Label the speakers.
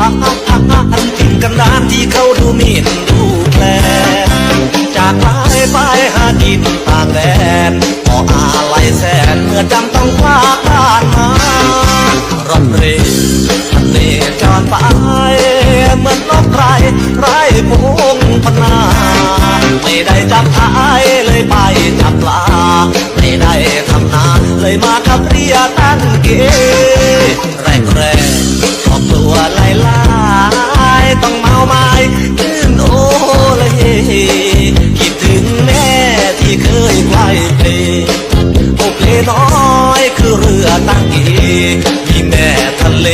Speaker 1: อะอะอะอะอังกันนานที่เขาดูมินดูแคลนจากลายไปหากินต่างแดนขออาลัยแสนเมื่อจำต้องพว้าผ่านมารถเร็วทะเลจอดไปเหมือนนกไร้ไร้พงพนาไม่ได้จับทายเลยไปจับปลาไม่ได้ทำนาเลยมาขับเรียตันเก คิดถึงแม่ที่เคยไกวเพลโอเพลน้อยคือเรือตั้งเอมีแม่ทะเล